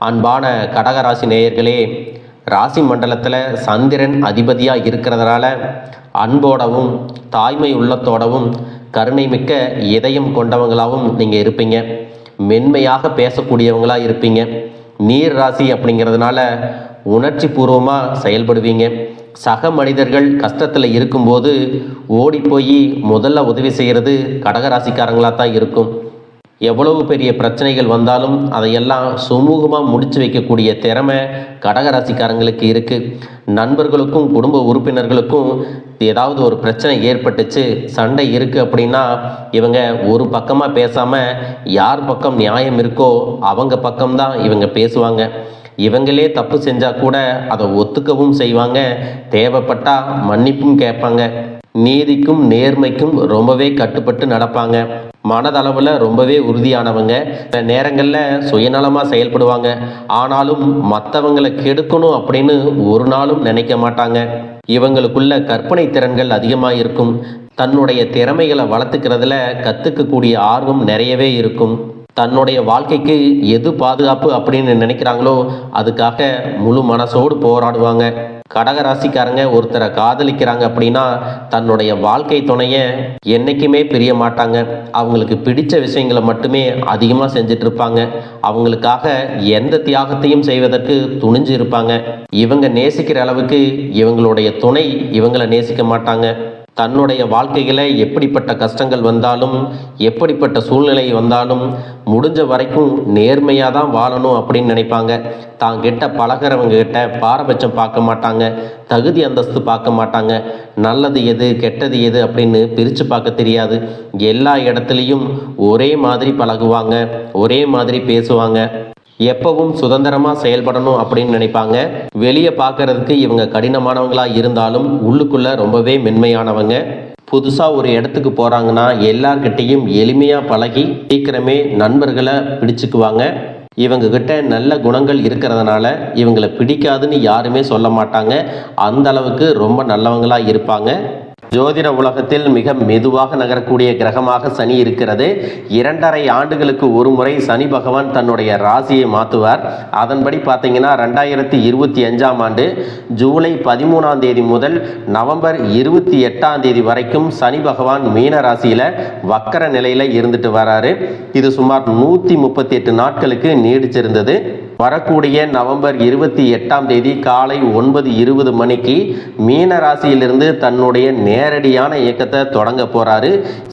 அன்பான கடகராசி நேயர்களே ராசி மண்டலத்தில் சந்திரன் அதிபதியாக இருக்கிறதுனால அன்போடவும் தாய்மை உள்ளத்தோடவும் கருணை மிக்க இதயம் கொண்டவங்களாகவும் நீங்கள் இருப்பீங்க. மென்மையாக பேசக்கூடியவங்களாக இருப்பீங்க. நீர் ராசி அப்படிங்கிறதுனால உணர்ச்சி பூர்வமாக செயல்படுவீங்க. சக மனிதர்கள் கஷ்டத்தில் இருக்கும்போது ஓடி போய் முதல்ல உதவி செய்கிறது கடகராசிக்காரங்களாக தான் இருக்கும். எவ்வளவு பெரிய பிரச்சனைகள் வந்தாலும் அதையெல்லாம் சுமூகமாக முடிச்சு வைக்கக்கூடிய திறமை கடகராசிக்காரங்களுக்கு இருக்குது நண்பர்களுக்கும் குடும்ப உறுப்பினர்களுக்கும் ஏதாவது ஒரு பிரச்சனை ஏற்பட்டுச்சு சண்டை இருக்குது அப்படின்னா இவங்க ஒரு பக்கமாக பேசாமல் யார் பக்கம் நியாயம் இருக்கோ அவங்க பக்கம்தான் இவங்க பேசுவாங்க. இவங்களே தப்பு செஞ்சால் கூட அதை ஒத்துக்கவும் செய்வாங்க. தேவைப்பட்டா மன்னிப்பும் கேட்பாங்க. நீதிக்கும் நேர்மைக்கும் ரொம்பவே கட்டுப்பட்டு நடப்பாங்க. மனதளவில் ரொம்பவே உறுதியானவங்க. சில நேரங்களில் சுயநலமாக செயல்படுவாங்க. ஆனாலும் மற்றவங்களை கெடுக்கணும் அப்படின்னு ஒரு நாளும் நினைக்க மாட்டாங்க. இவங்களுக்குள்ள கற்பனை திறன்கள் அதிகமாக இருக்கும். தன்னுடைய திறமைகளை வளர்த்துக்கிறதுல கற்றுக்கக்கூடிய ஆர்வம் நிறையவே இருக்கும். தன்னுடைய வாழ்க்கைக்கு எது பாதுகாப்பு அப்படின்னு நினைக்கிறாங்களோ அதுக்காக முழு மனசோடு போராடுவாங்க. கடகராசிக்காரங்க ஒருத்தரை காதலிக்கிறாங்க அப்படின்னா தன்னுடைய வாழ்க்கை துணைய என்னைக்குமே பிரிய மாட்டாங்க. அவங்களுக்கு பிடிச்ச விஷயங்களை மட்டுமே அதிகமாக செஞ்சுட்டு இருப்பாங்க. அவங்களுக்காக எந்த தியாகத்தையும் செய்வதற்கு துணிஞ்சு இருப்பாங்க. இவங்க நேசிக்கிற அளவுக்கு இவங்களுடைய துணை இவங்களை நேசிக்க மாட்டாங்க. தன்னுடைய வாழ்க்கையில் எப்படிப்பட்ட கஷ்டங்கள் வந்தாலும் எப்படிப்பட்ட சூழ்நிலை வந்தாலும் முடிஞ்ச வரைக்கும் நேர்மையாக தான் வாழணும் அப்படின்னு நினைப்பாங்க. தான் கிட்ட பழகிறவங்க கிட்ட பாரபட்சம் பார்க்க மாட்டாங்க. தகுதி அந்தஸ்து பார்க்க மாட்டாங்க. நல்லது எது கெட்டது எது அப்படின்னு பிரித்து பார்க்க தெரியாது. எல்லா இடத்துலையும் ஒரே மாதிரி பழகுவாங்க ஒரே மாதிரி பேசுவாங்க. எப்பவும் சுதந்திரமாக செயல்படணும் அப்படின்னு நினைப்பாங்க. வெளியே பார்க்கறதுக்கு இவங்க கடினமானவங்களாக இருந்தாலும் உள்ளுக்குள்ளே ரொம்பவே மென்மையானவங்க. புதுசாக ஒரு இடத்துக்கு போகிறாங்கன்னா எல்லார்கிட்டேயும் எளிமையாக பழகி சீக்கிரமே நண்பர்களை பிடிச்சுக்குவாங்க. இவங்க கிட்ட நல்ல குணங்கள் இருக்கிறதுனால இவங்களை பிடிக்காதுன்னு யாருமே சொல்ல மாட்டாங்க. அந்த அளவுக்கு ரொம்ப நல்லவங்களாக இருப்பாங்க. ஜோதிட உலகத்தில் மிக மெதுவாக நகரக்கூடிய கிரகமாக சனி இருக்கிறது. இரண்டரை ஆண்டுகளுக்கு ஒரு முறை சனி பகவான் தன்னுடைய ராசியை மாற்றுவார் அதன்படி பார்த்தீங்கன்னா ரெண்டாயிரத்தி இருபத்தி அஞ்சாம் ஆண்டு ஜூலை பதிமூணாம் தேதி முதல் நவம்பர் இருபத்தி எட்டாம் தேதி வரைக்கும் சனி பகவான் மீன ராசியில் வக்கர நிலையில் இருந்துட்டு வராரு. இது சுமார் நூற்றி முப்பத்தி எட்டு நாட்களுக்கு நீடிச்சிருந்தது. வரக்கூடிய நவம்பர் இருபத்தி எட்டாம் தேதி காலை ஒன்பது இருபது மணிக்கு மீன ராசியிலிருந்து தன்னுடைய நேரடியான இயக்கத்தை தொடங்க போறாரு.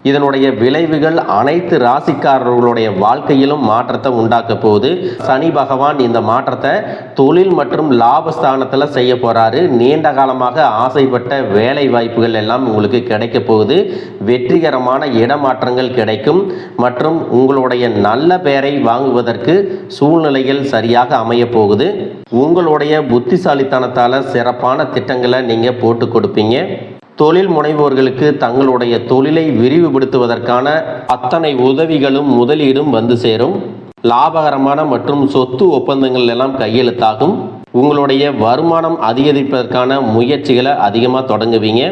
இதனுடைய விளைவுகள் அனைத்து ராசிக்காரர்களுடைய வாழ்க்கையிலும் மாற்றத்தை உண்டாக்க போகுது. சனி பகவான் இந்த மாற்றத்தை தொழில் மற்றும் லாபஸ்தானத்தில் செய்ய போறாரு. நீண்ட காலமாக ஆசைப்பட்ட வேலை வாய்ப்புகள் எல்லாம் உங்களுக்கு கிடைக்க போகுது. வெற்றிகரமான இடமாற்றங்கள் கிடைக்கும் மற்றும் உங்களுடைய நல்ல பெயரை வாங்குவதற்கு சூழ்நிலைகள் சரி சரியாக அமைய போகுது உங்களுடைய புத்திசாலித்தனத்தால் சிறப்பான திட்டங்களை நீங்கள் போட்டு கொடுப்பீங்க. தொழில் முனைவோர்களுக்கு தங்களுடைய தொழிலை விரிவுபடுத்துவதற்கான அத்தனை உதவிகளும் முதலீடும் வந்து சேரும். லாபகரமான மற்றும் சொத்து ஒப்பந்தங்கள் எல்லாம் கையெழுத்தாகும். உங்களுடைய வருமானம் அதிகரிப்பதற்கான முயற்சிகளை அதிகமாக தொடங்குவீங்க.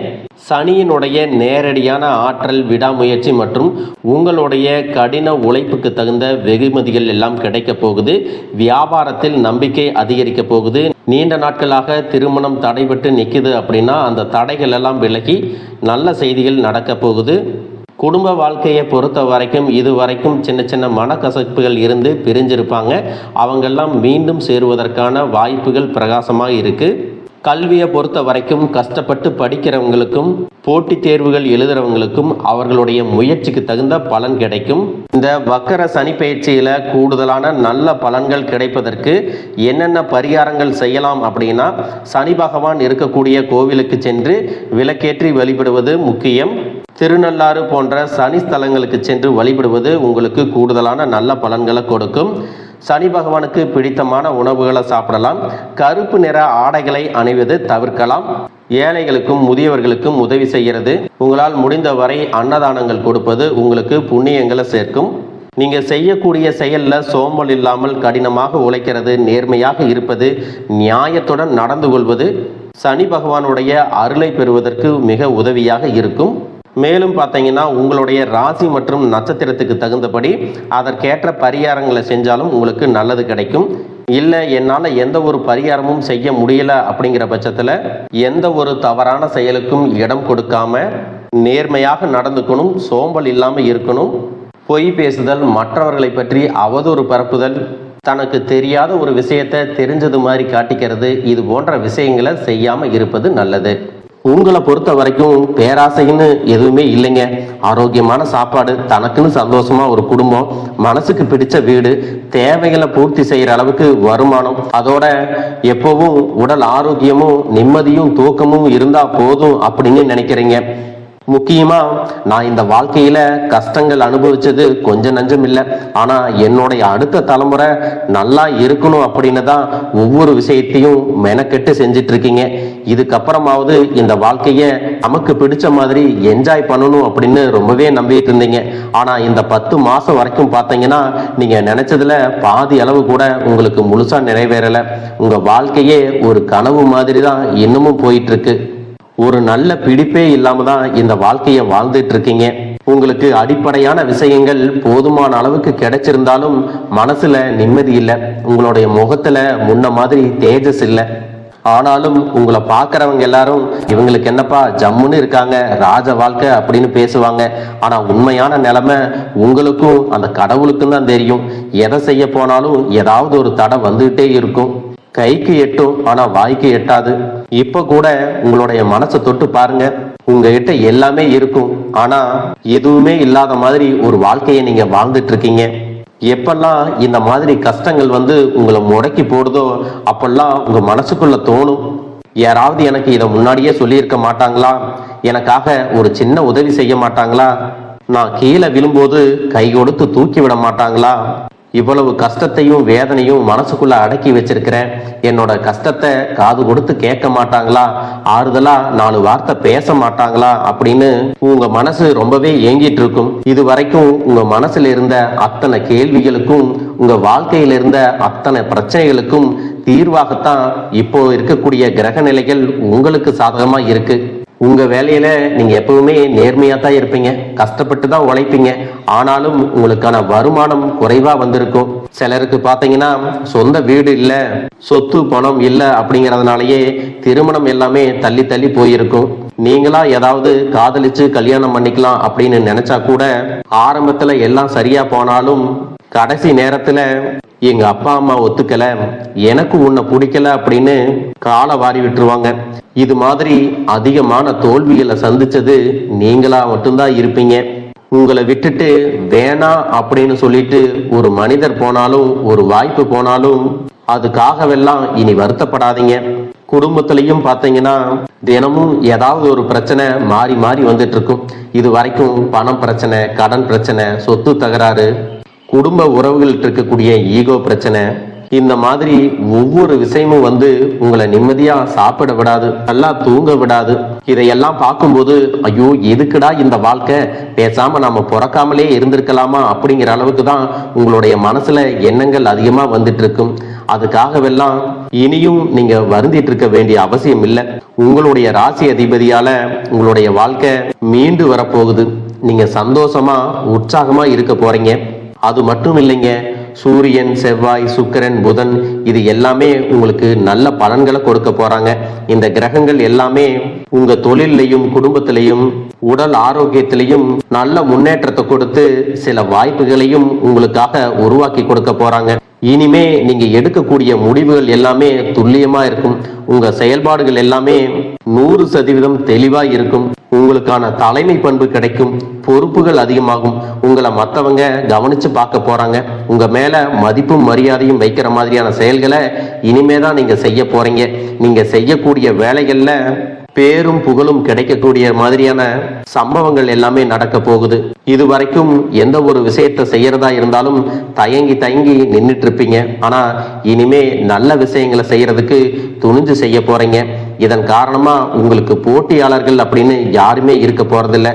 சனியினுடைய நேரடியான ஆற்றல் விடாமுயற்சி மற்றும் உங்களுடைய கடின உழைப்புக்கு தகுந்த வெகுமதிகள் எல்லாம் கிடைக்க போகுது. வியாபாரத்தில் நம்பிக்கை அதிகரிக்க போகுது. நீண்ட நாட்களாக திருமணம் தடைபட்டு நிற்குது அப்படின்னா அந்த தடைகள் எல்லாம் விலகி நல்ல செய்திகள் நடக்க போகுது. குடும்ப வாழ்க்கையை பொறுத்த வரைக்கும் இது வரைக்கும் சின்ன சின்ன மனக்கசப்புகள் இருந்து பிரிஞ்சிருப்பாங்க. அவங்கெல்லாம் மீண்டும் சேருவதற்கான வாய்ப்புகள் பிரகாசமாக இருக்குது கல்வியை பொறுத்த வரைக்கும் கஷ்டப்பட்டு படிக்கிறவங்களுக்கும் போட்டித் தேர்வுகள் எழுதுறவங்களுக்கும் அவர்களுடைய முயற்சிக்கு தகுந்த பலன் கிடைக்கும். இந்த வக்கர சனி பயிற்சியில் கூடுதலான நல்ல பலன்கள் கிடைப்பதற்கு என்னென்ன பரிகாரங்கள் செய்யலாம் அப்படின்னா சனி பகவான் இருக்கக்கூடிய கோவிலுக்கு சென்று விளக்கேற்றி வழிபடுவது முக்கியம். திருநள்ளாறு போன்ற சனி ஸ்தலங்களுக்கு சென்று வழிபடுவது உங்களுக்கு கூடுதலான நல்ல பலன்களை கொடுக்கும். சனி பகவானுக்கு பிடித்தமான உணவுகளை சாப்பிடலாம். கருப்பு நிற ஆடைகளை அணிவது தவிர்க்கலாம். ஏழைகளுக்கும் முதியவர்களுக்கும் உதவி செய்கிறது. உங்களால் முடிந்தவரை அன்னதானங்கள் கொடுப்பது உங்களுக்கு புண்ணியங்களை சேர்க்கும். நீங்கள் செய்யக்கூடிய செயலில் சோம்பல் இல்லாமல் கடினமாக உழைக்கிறது நேர்மையாக இருப்பது நியாயத்துடன் நடந்து கொள்வது சனி பகவானுடைய அருளை பெறுவதற்கு மிக உதவியாக இருக்கும். மேலும் பார்த்தீங்கன்னா உங்களுடைய ராசி மற்றும் நட்சத்திரத்துக்கு தகுந்தபடி அதற்கேற்ற பரிகாரங்களை செஞ்சாலும் உங்களுக்கு நல்லது கிடைக்கும். இல்லை என்னால் எந்த ஒரு பரிகாரமும் செய்ய முடியல அப்படிங்கிற பட்சத்தில் எந்த ஒரு தவறான செயலுக்கும் இடம் கொடுக்காம நேர்மையாக நடந்துக்கணும் சோம்பல் இல்லாமல் இருக்கணும். பொய் பேசுதல் மற்றவர்களை பற்றி அவதூறு பரப்புதல் தனக்கு தெரியாத ஒரு விஷயத்தை தெரிஞ்சது மாதிரி காட்டிக்கிறது இது போன்ற விஷயங்களை செய்யாமல் இருப்பது நல்லது. உங்களை பொறுத்த வரைக்கும் பேராசைன்னு எதுவுமே இல்லைங்க. ஆரோக்கியமான சாப்பாடு தனக்குன்னு சந்தோஷமா ஒரு குடும்பம் மனசுக்கு பிடிச்ச வீடு தேவைகளை பூர்த்தி செய்யற அளவுக்கு வருமானம். அதோட எப்பவும் உடல் ஆரோக்கியமும் நிம்மதியும் தூக்கமும் இருந்தா போதும் அப்படின்னு நினைக்கிறீங்க. முக்கியமா நான் இந்த வாழ்க்கையில கஷ்டங்கள் அனுபவிச்சது கொஞ்சம் நஞ்சம் இல்லை. ஆனா என்னுடைய அடுத்த தலைமுறை நல்லா இருக்கணும் அப்படின்னு தான் ஒவ்வொரு விஷயத்தையும் மெனக்கெட்டு செஞ்சிட்டு இருக்கீங்க இதுக்கப்புறமாவது இந்த வாழ்க்கைய நமக்கு பிடிச்ச மாதிரி என்ஜாய் பண்ணணும் அப்படின்னு ரொம்பவே நம்பிட்டு இருந்தீங்க ஆனா இந்த பத்து மாசம் வரைக்கும் பார்த்தீங்கன்னா நீங்க நினைச்சதுல பாதி அளவு கூட உங்களுக்கு முழுசா நிறைவேறல. உங்க வாழ்க்கையே ஒரு கனவு மாதிரி தான் இன்னமும் போயிட்டு இருக்கு ஒரு நல்ல பிடிப்பே இல்லாம தான் இந்த வாழ்க்கையை வாழ்ந்துட்டு இருக்கீங்க உங்களுக்கு அடிப்படையான விஷயங்கள் போதுமான அளவுக்கு கிடைச்சிருந்தாலும் மனசுல நிம்மதி இல்லை. உங்களுடைய முகத்துல முன்ன மாதிரி தேஜஸ் இல்லை. ஆனாலும் உங்களை பார்க்குறவங்க எல்லாரும் இவங்களுக்கு என்னப்பா ஜம்முன்னு இருக்காங்க ராஜ வாழ்க்கை அப்படின்னு பேசுவாங்க. ஆனா உண்மையான நிலைமை உங்களுக்கும் அந்த கடவுளுக்கும் தான் தெரியும். எதை செய்ய போனாலும் ஏதாவது ஒரு தடை வந்துகிட்டே இருக்கும். கைக்கு எட்டும் ஆனா வாய்க்கு எட்டாது. இப்ப கூட உங்களுடைய மனசை தொட்டு பாருங்க. உங்ககிட்ட எல்லாமே இருக்கும். ஆனா எதுவுமே இல்லாத மாதிரி ஒரு வாழ்க்கையை நீங்க வாழ்ந்துட்டு இருக்கீங்க எப்பெல்லாம் இந்த மாதிரி கஷ்டங்கள் வந்து உங்களை முடக்கி போடுதோ அப்பெல்லாம் உங்க மனசுக்குள்ள தோணும். யாராவது எனக்கு இதை முன்னாடியே சொல்லியிருக்க மாட்டாங்களா? எனக்காக ஒரு சின்ன உதவி செய்ய மாட்டாங்களா? நான் கீழே விழும்போது கை கொடுத்து தூக்கி விட மாட்டாங்களா? இவ்வளவு கஷ்டத்தையும் வேதனையும் மனசுக்குள்ள அடக்கி வச்சிருக்கிறேன். என்னோட கஷ்டத்தை காது கொடுத்து கேட்க மாட்டாங்களா? ஆறுதலா நாலு வார்த்தை பேச மாட்டாங்களா? அப்படின்னு உங்க மனசு ரொம்பவே ஏங்கிட்டு இருக்கும். இது வரைக்கும் உங்க மனசுல இருந்த அத்தனை கேள்விகளுக்கும் உங்க வாழ்க்கையில இருந்த அத்தனை பிரச்சனைகளுக்கும் தீர்வாகத்தான் இப்போ இருக்கக்கூடிய கிரக நிலைகள் உங்களுக்கு சாதகமா இருக்கு. உங்க வேலையில நீங்க எப்பவுமே நேர்மையா தான் இருப்பீங்க கஷ்டப்பட்டு தான் உழைப்பீங்க. ஆனாலும் உங்களுக்கான வருமானம் குறைவா வந்திருக்கும். சிலருக்கு பாத்தீங்கன்னா சொந்த வீடு இல்ல சொத்து பணம் இல்ல அப்படிங்கறதுனாலயே திருமணம் எல்லாமே தள்ளி தள்ளி போயிருக்கும். நீங்களா ஏதாவது காதலிச்சு கல்யாணம் பண்ணிக்கலாம் அப்படின்னு நினைச்சா கூட ஆரம்பத்துல எல்லாம் சரியா போனாலும் கடைசி நேரத்துல எங்க அப்பா அம்மா ஒத்துக்கல. எனக்கு உன்னை பிடிக்கல அப்படின்னு காலை வாரி விட்டுருவாங்க. இது மாதிரி அதிகமான தோல்விகளை சந்திச்சது நீங்களா மட்டும்தான் இருப்பீங்க. உங்களை விட்டுட்டு வேணாம் அப்படின்னு சொல்லிட்டு ஒரு மனிதர் போனாலும் ஒரு வாய்ப்பு போனாலும் அதுக்காகவெல்லாம் இனி வருத்தப்படாதீங்க. குடும்பத்திலையும் பார்த்தீங்கன்னா தினமும் ஏதாவது ஒரு பிரச்சனை மாறி மாறி வந்துட்டு இருக்கும். இது வரைக்கும் பணம் பிரச்சனை கடன் பிரச்சனை சொத்து தகராறு குடும்ப உறவுகள்கிட்ட இருக்கக்கூடிய ஈகோ பிரச்சனை இந்த மாதிரி ஒவ்வொரு விஷயமும் வந்து உங்களை நிம்மதியா சாப்பிட விடாது நல்லா தூங்க விடாது. இதையெல்லாம் பார்க்கும்போது ஐயோ எதுக்குடா இந்த வாழ்க்கை? பேசாம நாம பிறக்காமலே இருந்திருக்கலாமா? அப்படிங்கிற அளவுக்கு தான் உங்களுடைய மனசுல எண்ணங்கள் அதிகமா வந்துட்டு இருக்கும் அதுக்காகவெல்லாம் இனியும் நீங்க வருந்திட்டு இருக்க வேண்டிய அவசியம் இல்லை. உங்களுடைய ராசி அதிபதியால உங்களுடைய வாழ்க்கை மீண்டு வரப்போகுது. நீங்க சந்தோஷமா உற்சாகமா இருக்க போறீங்க. அது மட்டும் இல்லைங்க சூரியன் செவ்வாய் சுக்கரன் புதன் இது எல்லாமே உங்களுக்கு நல்ல பலன்களை கொடுக்க போறாங்க. இந்த கிரகங்கள் எல்லாமே உங்க தொழிலையும் குடும்பத்திலையும் உடல் ஆரோக்கியத்திலையும் நல்ல முன்னேற்றத்தை கொடுத்து சில வாய்ப்புகளையும் உங்களுக்காக உருவாக்கி கொடுக்க போறாங்க. இனிமே நீங்க எடுக்கக்கூடிய முடிவுகள் எல்லாமே துல்லியமா இருக்கும். உங்க செயல்பாடுகள் எல்லாமே நூறு சதவீதம் தெளிவா இருக்கும். உங்களுக்கான தலைமை பண்பு கிடைக்கும். பொறுப்புகள் அதிகமாகும். உங்களை மற்றவங்க கவனிச்சு பார்க்க போறாங்க. உங்க மேல மதிப்பும் மரியாதையும் வைக்கிற மாதிரியான செயல்களை இனிமே தான் நீங்க செய்ய போறீங்க. நீங்க செய்யக்கூடிய வேலைகள்ல பேரும் புகழும் கிடைக்கக்கூடிய மாதிரியான சம்பவங்கள் எல்லாமே நடக்க போகுது. இது வரைக்கும் எந்த ஒரு விஷயத்தை செய்யறதா இருந்தாலும் தயங்கி தயங்கி நின்றுட்டு இருப்பீங்க ஆனா இனிமே நல்ல விஷயங்களை செய்யறதுக்கு துணிஞ்சு செய்ய போறீங்க. இதன் காரணமா உங்களுக்கு போட்டியாளர்கள் அப்படின்னு யாருமே இருக்க போறதில்ல.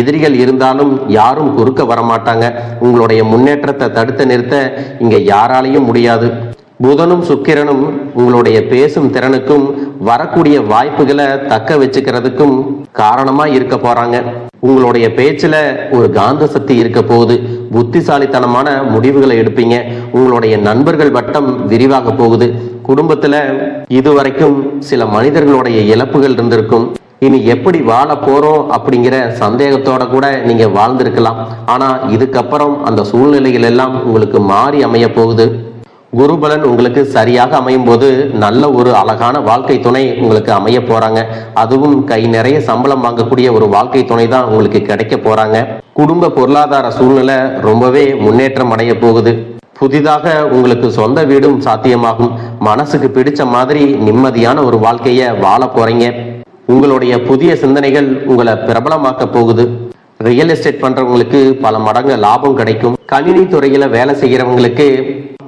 எதிரிகள் இருந்தாலும் யாரும் குறுக்க வரமாட்டாங்க. உங்களுடைய முன்னேற்றத்தை தடுத்து நிறுத்த இங்க யாராலையும் முடியாது. புதனும் சுக்கிரனும் உங்களுடைய பேசும் திறனுக்கும் வரக்கூடிய வாய்ப்புகளை தக்க வச்சுக்கிறதுக்கும் காரணமா இருக்க போறாங்க. உங்களுடைய பேச்சுல ஒரு காந்த சக்தி இருக்க போகுது. புத்திசாலித்தனமான முடிவுகளை எடுப்பீங்க. உங்களுடைய நண்பர்கள் வட்டம் விரிவாக போகுது. குடும்பத்துல இதுவரைக்கும் சில மனிதர்களுடைய இழப்புகள் இருந்திருக்கும். இனி எப்படி வாழ போறோம் அப்படிங்கிற சந்தேகத்தோட கூட நீங்க வாழ்ந்திருக்கலாம். ஆனா இதுக்கப்புறம் அந்த சூழ்நிலைகள் எல்லாம் உங்களுக்கு மாறி அமைய போகுது. குருபலன் உங்களுக்கு சரியாக அமையும் போது நல்ல ஒரு அழகான வாழ்க்கை துணை உங்களுக்கு அமைய போறாங்க. அதுவும் கை நிறைய சம்பளம் வாங்கக்கூடிய ஒரு வாழ்க்கை துணை தான் உங்களுக்கு கிடைக்க போறாங்க. குடும்ப பொருளாதார சூழ்நிலை ரொம்பவே முன்னேற்றம் அடைய போகுது. புதிதாக உங்களுக்கு சொந்த வீடும் சாத்தியமாகும். மனசுக்கு பிடிச்ச மாதிரி நிம்மதியான ஒரு வாழ்க்கைய வாழ போறீங்க. உங்களுடைய புதிய சிந்தனைகள் உங்களை பிரபலமாக்க போகுது. ரியல் எஸ்டேட் பண்றவங்களுக்கு பல மடங்கு லாபம் கிடைக்கும். கணினி துறையில வேலை செய்கிறவங்களுக்கு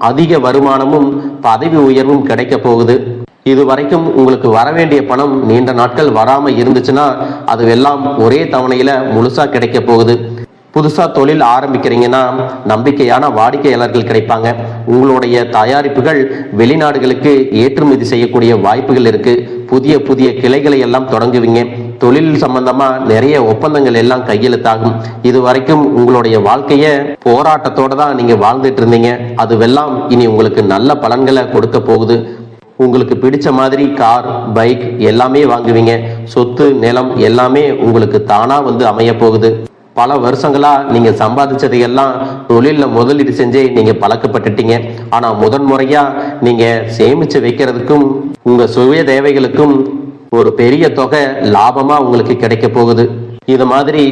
அதிக வருமானமும் பதவி உயர்வும் கிடைக்க போகுது. இது வரைக்கும் உங்களுக்கு வர வேண்டிய பணம் நீண்ட நாட்கள் வராம இருந்துச்சுன்னா அதுவெல்லாம் ஒரே தவணையில முழுசா கிடைக்க போகுது. புதுசா தொழில் ஆரம்பிக்கிறீங்கன்னா நம்பிக்கையான வாடிக்கையாளர்கள் கிடைப்பாங்க. உங்களுடைய தயாரிப்புகள் வெளிநாடுகளுக்கு ஏற்றுமதி செய்யக்கூடிய வாய்ப்புகள் இருக்கு. புதிய புதிய கிளைகளை எல்லாம் தொடங்குவீங்க. தொழில் சம்பந்தமா நிறைய ஒப்பந்தங்கள் எல்லாம் கையெழுத்தாகும். இது வரைக்கும் உங்களுடைய வாழ்க்கைய போராட்டத்தோட தான் நீங்க வாழ்ந்துட்டு இருந்தீங்க. அதுவெல்லாம் இனி உங்களுக்கு நல்ல பலன்களை கொடுக்க போகுது. உங்களுக்கு பிடிச்ச மாதிரி கார் பைக் எல்லாமே வாங்குவீங்க. சொத்து நிலம் எல்லாமே உங்களுக்கு தானா வந்து அமைய போகுது. பல வருஷங்களா நீங்க சம்பாதிச்சதை எல்லாம் தொழில்ல முதலீடு செஞ்சே நீங்க பழக்கப்பட்டுட்டீங்க. ஆனா முதன் முறையா நீங்க சேமிச்சு வைக்கிறதுக்கும் உங்க சுய தேவைகளுக்கும் ஒரு பெரிய தொகை லாபமா உங்களுக்கு கிடைக்க போகுது. இது மாதிரி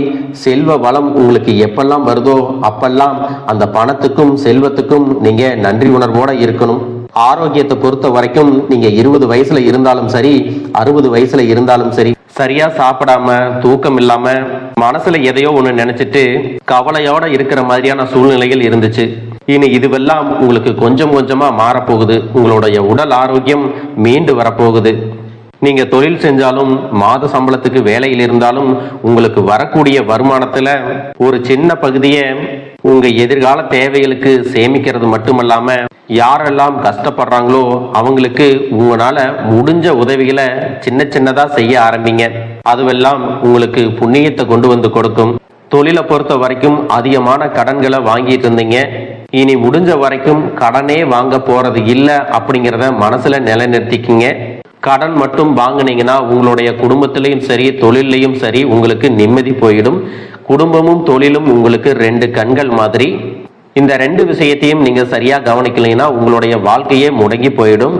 செல்வ வளம் உங்களுக்கு எப்பெல்லாம் வருதோ அப்பெல்லாம் அந்த பணத்துக்கும் செல்வத்துக்கும் நீங்க நன்றி உணர்வோட இருக்கணும். ஆரோக்கியத்தை பொறுத்த வரைக்கும் நீங்க இருபது வயசுல இருந்தாலும் சரி அறுபது வயசுல இருந்தாலும் சரி சரியா சாப்பிடாம தூக்கம் இல்லாம மனசுல எதையோ ஒண்ணு நினைச்சிட்டு கவலையோட இருக்கிற மாதிரியான சூழ்நிலைகள் இருந்துச்சு. இனி இதுவெல்லாம் உங்களுக்கு கொஞ்சம் கொஞ்சமா மாறப்போகுது. உங்களுடைய உடல் ஆரோக்கியம் மீண்டு வரப்போகுது. நீங்க தொழில் செஞ்சாலும் மாத சம்பளத்துக்கு வேலையில் இருந்தாலும் உங்களுக்கு வரக்கூடிய வருமானத்துல ஒரு சின்ன பகுதியை உங்க எதிர்கால தேவைகளுக்கு சேமிக்கிறது மட்டுமல்லாம யாரெல்லாம் கஷ்டப்படுறாங்களோ அவங்களுக்கு உங்களால முடிஞ்ச உதவிகளை சின்ன சின்னதா செய்ய ஆரம்பிங்க. அதுவெல்லாம் உங்களுக்கு புண்ணியத்தை கொண்டு வந்து கொடுக்கும். தொழிலை பொறுத்த வரைக்கும் அதிகமான கடன்களை வாங்கிட்டு இருந்தீங்க. இனி முடிஞ்ச வரைக்கும் கடனே வாங்க போறது இல்லை அப்படிங்கிறத மனசுல நிலைநிறுத்திக்கிங்க. கடன் மட்டும் வாங்கினீங்கன்னா உங்களுடைய குடும்பத்திலையும் சரி தொழிலையும் சரி உங்களுக்கு நிம்மதி போயிடும். குடும்பமும் தொழிலும் உங்களுக்கு ரெண்டு கண்கள் மாதிரி. இந்த ரெண்டு விஷயத்தையும் நீங்க சரியா கவனிக்கலைன்னா உங்களுடைய வாழ்க்கையே முடங்கி போயிடும்.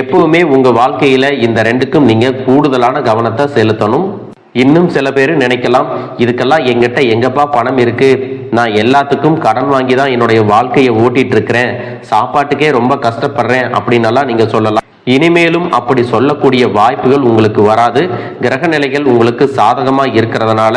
எப்பவுமே உங்க வாழ்க்கையில இந்த ரெண்டுக்கும் நீங்க கூடுதலான கவனத்தை செலுத்தணும். இன்னும் சில பேர் நினைக்கலாம் இதுக்கெல்லாம் எங்கிட்ட எங்கப்பா பணம் இருக்கு? நான் எல்லாத்துக்கும் கடன் வாங்கி தான் என்னுடைய வாழ்க்கையை ஓட்டிட்டு இருக்கிறேன். சாப்பாட்டுக்கே ரொம்ப கஷ்டப்படுறேன் அப்படின்னலாம் நீங்க சொல்லலாம். இனிமேலும் அப்படி சொல்லக்கூடிய வாய்ப்புகள் உங்களுக்கு வராது. கிரக நிலைகள் உங்களுக்கு சாதகமாக இருக்கிறதுனால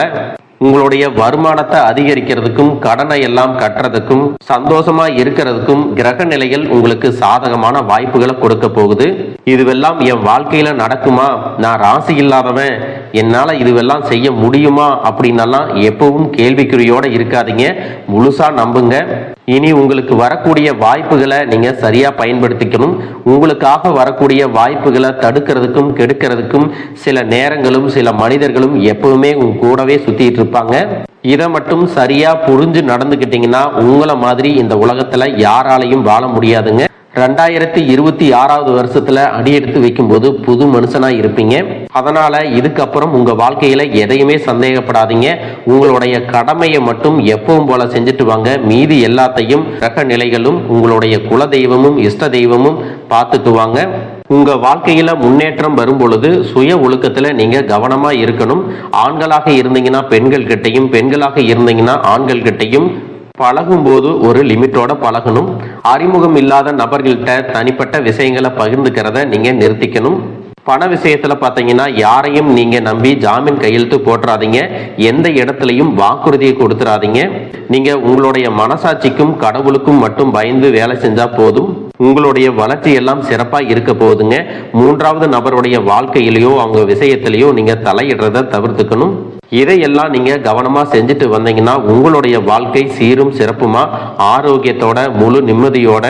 உங்களுடைய வருமானத்தை அதிகரிக்கிறதுக்கும் கடனை எல்லாம் கட்டுறதுக்கும் சந்தோஷமா இருக்கிறதுக்கும் கிரக நிலைகள் உங்களுக்கு சாதகமான வாய்ப்புகளை கொடுக்க போகுது. இதுவெல்லாம் என் வாழ்க்கையில நடக்குமா? நான் ராசி இல்லாதவன். என்னால இதுவெல்லாம் செய்ய முடியுமா? அப்படின்னெல்லாம் எப்பவும் கேள்விக்குறியோட இருக்காதீங்க. முழுசா நம்புங்க. இனி உங்களுக்கு வரக்கூடிய வாய்ப்புகளை நீங்க சரியா பயன்படுத்திக்கணும். உங்களுக்காக வரக்கூடிய வாய்ப்புகளை தடுக்கிறதுக்கும் கெடுக்கிறதுக்கும் சில நேரங்களும் சில மனிதர்களும் எப்பவுமே உங்க கூடவே சுத்திட்டு இருப்பாங்க. இதை மட்டும் சரியா புரிஞ்சு நடந்துக்கிட்டீங்கன்னா உங்களை மாதிரி இந்த உலகத்துல யாராலையும் வாழ முடியாதுங்க. ரெண்டாயிரத்தி இருபத்தி ஆறாவது வருஷத்துல அடியெடுத்து வைக்கும்போது புது மனுஷனா இருப்பீங்க. அதனால இதுக்கப்புறம் உங்க வாழ்க்கையில எதையுமே சந்தேகப்படாதீங்க. உங்களுடைய கடமையை மட்டும் எப்பவும் போல செஞ்சுட்டு வாங்க. மீதி எல்லாத்தையும் ரக நிலைகளும் உங்களுடைய குல தெய்வமும் இஷ்ட தெய்வமும் பார்த்துக்குவாங்க உங்க வாழ்க்கையில முன்னேற்றம் வரும் பொழுது சுய ஒழுக்கத்துல நீங்க கவனமா இருக்கணும். ஆண்களாக இருந்தீங்கன்னா பெண்கள் கிட்டையும் பெண்களாக இருந்தீங்கன்னா ஆண்கள் கிட்டையும் பழகும்போது ஒரு லிமிட்டோட பழகணும். அறிமுகம் இல்லாத நபர்கள்ட்ட தனிப்பட்ட விஷயங்களை பகிர்ந்துக்கிறத நீங்க நிறுத்திக்கணும். பண விஷயத்துல பாத்தீங்கன்னா யாரையும் நீங்க நம்பி ஜாமீன் கையெழுத்து போட்டுறாதீங்க. எந்த இடத்துலையும் வாக்குறுதியை கொடுத்துறாதீங்க. நீங்க உங்களுடைய மனசாட்சிக்கும் கடவுளுக்கும் மட்டும் பயந்து வேலை செஞ்சா போதும். உங்களுடைய வளர்ச்சி எல்லாம் சிறப்பாக இருக்க போகுதுங்க. மூன்றாவது நபருடைய வாழ்க்கையிலையோ அவங்க விஷயத்திலையோ நீங்கள் தலையிடுறத தவிர்த்துக்கணும். இதையெல்லாம் நீங்கள் கவனமாக செஞ்சுட்டு வந்தீங்கன்னா உங்களுடைய வாழ்க்கை சீரும் சிறப்புமா ஆரோக்கியத்தோட முழு நிம்மதியோட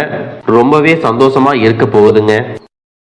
ரொம்பவே சந்தோஷமாக இருக்க போகுதுங்க.